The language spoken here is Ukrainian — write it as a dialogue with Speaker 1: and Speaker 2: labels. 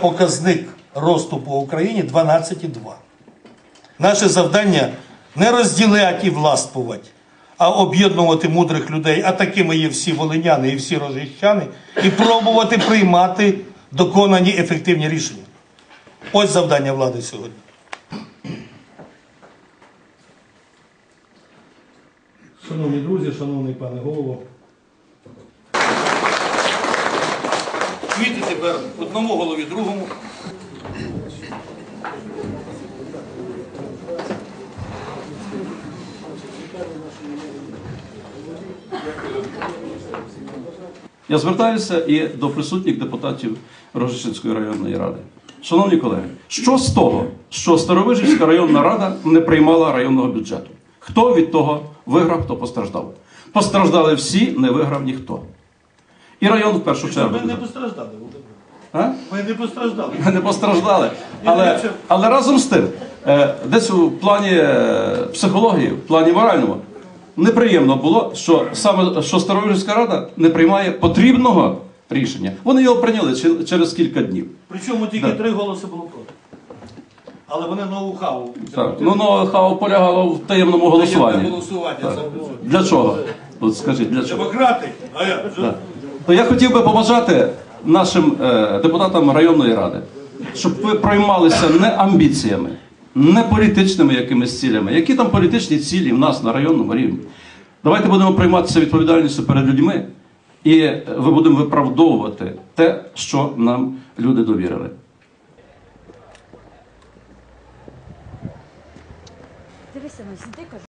Speaker 1: Показник росту по Україні 12,2. Наше завдання не розділяти і властвувати, а об'єднувати мудрих людей, а такими є всі волиняни і всі рожищани, і пробувати приймати доконані ефективні рішення. Ось завдання влади сьогодні. Шановні друзі, шановний пане голово. Тепер одному голові, другому.
Speaker 2: Я звертаюся і до присутніх депутатів Рожичинської районної ради. Шановні колеги, що з того, що Старовижівська районна рада не приймала районного бюджету? Хто від того виграв, хто постраждав? Постраждали всі, не виграв ніхто. І район в першу чергу.
Speaker 1: Ми не постраждали.
Speaker 2: А?
Speaker 1: Ми не постраждали.
Speaker 2: Ми не постраждали. Але, але разом з тим, е, десь у плані е, психології, в плані моральному, неприємно було, що саме що Старовижська рада не приймає потрібного рішення. Вони його прийняли через кілька днів.
Speaker 1: Причому тільки
Speaker 2: Да.
Speaker 1: три голоси було проти. Але вони ноу-хау.
Speaker 2: Так. Ну, хао полягало в таємному голосуванні. Так. Для чого? От скажіть, для чого?
Speaker 1: Демократи. А я
Speaker 2: Так. То я хотів би побажати нашим е, депутатам районної ради, щоб ви проймалися не амбіціями, не політичними якимись цілями. Які там політичні цілі в нас на районному рівні? Давайте будемо прийматися відповідальністю перед людьми, і е, ви будемо виправдовувати те, що нам люди довірили.
Speaker 3: Дивися, ну.